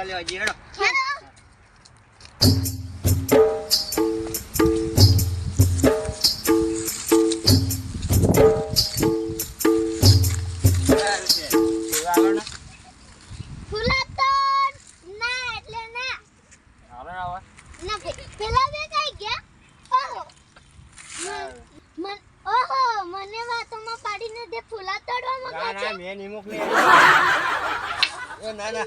ભેગા લેવા જઈએ હેડો ફૂલા તોડવા માંગે છે ના ના મેં ના ના.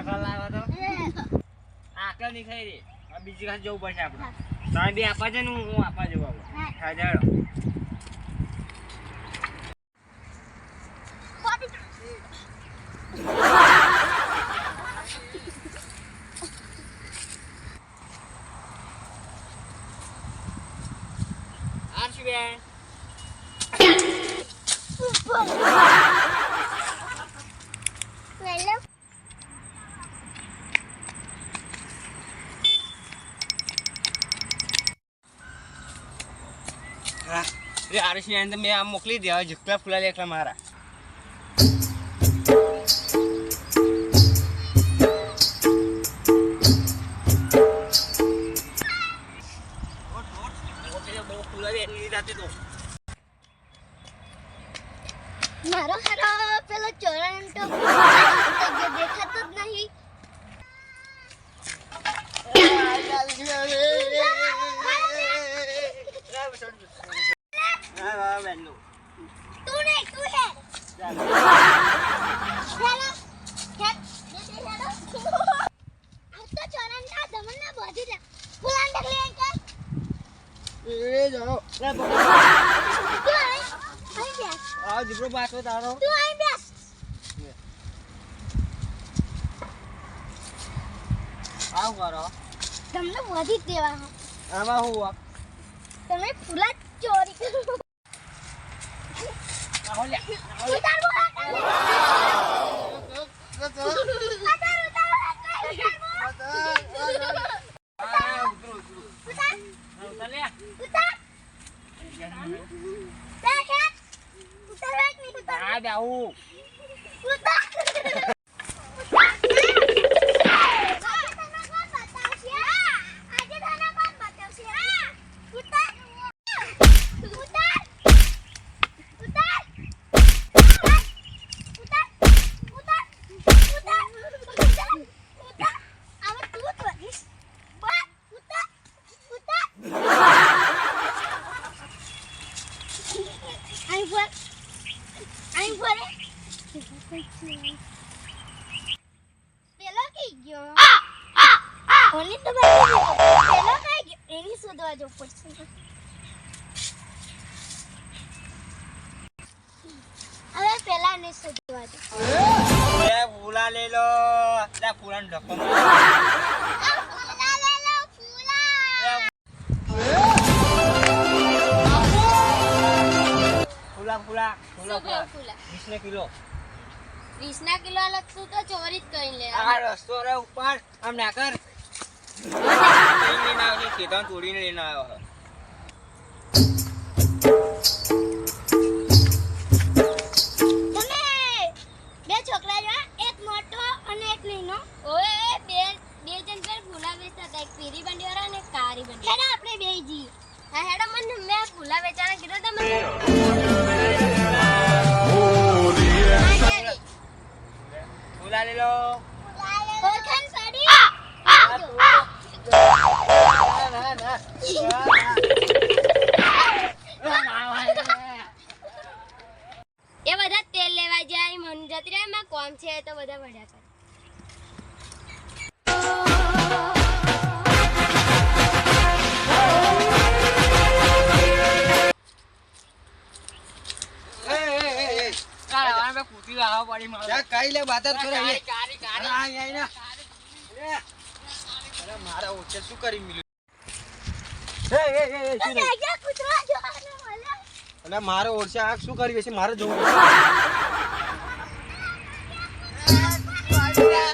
હોશિયાર બીજી ખાસ જવું પડશે આપણે. તમે બી આપવા છે ને હું હું આપવા જવું આપણે હા. જાડો. આરસી બેન. Ria harusnya ente mea ya, mukli dia aja klub gula lihat lamara. Marah, marah, pelacuran itu. પહેરલું તું નહીં તું હેડ. દીકરો આવ કરો. તમને વધી દેવા આમાં હું તમે ફૂલા ચોરી કરો. Ada u. Putar. ઓની તો બાકી પેલો કઈ એની શોધવા જવું પડશે હવે પેલા ને શોધવા જવું ફૂલા લઈ લો. ફૂલા ફૂલા લે લો ફૂલા ફૂલા ફૂલા ફૂલા શું કહ્યું ફૂલા? વીસ ને કિલો. વીસના કિલો અલગ તું તો ચોરી જ કરી લે. આ રસ્તો રે ઉપર. આમ ના કર. ના કીધા ચોરીને લઈને આવ્યો બધા વળ્યા કરે. મારા. ઓછે શું કરી મળ્યું અને મારો ઓરસા શું કરી છે? મારે જોવું Right.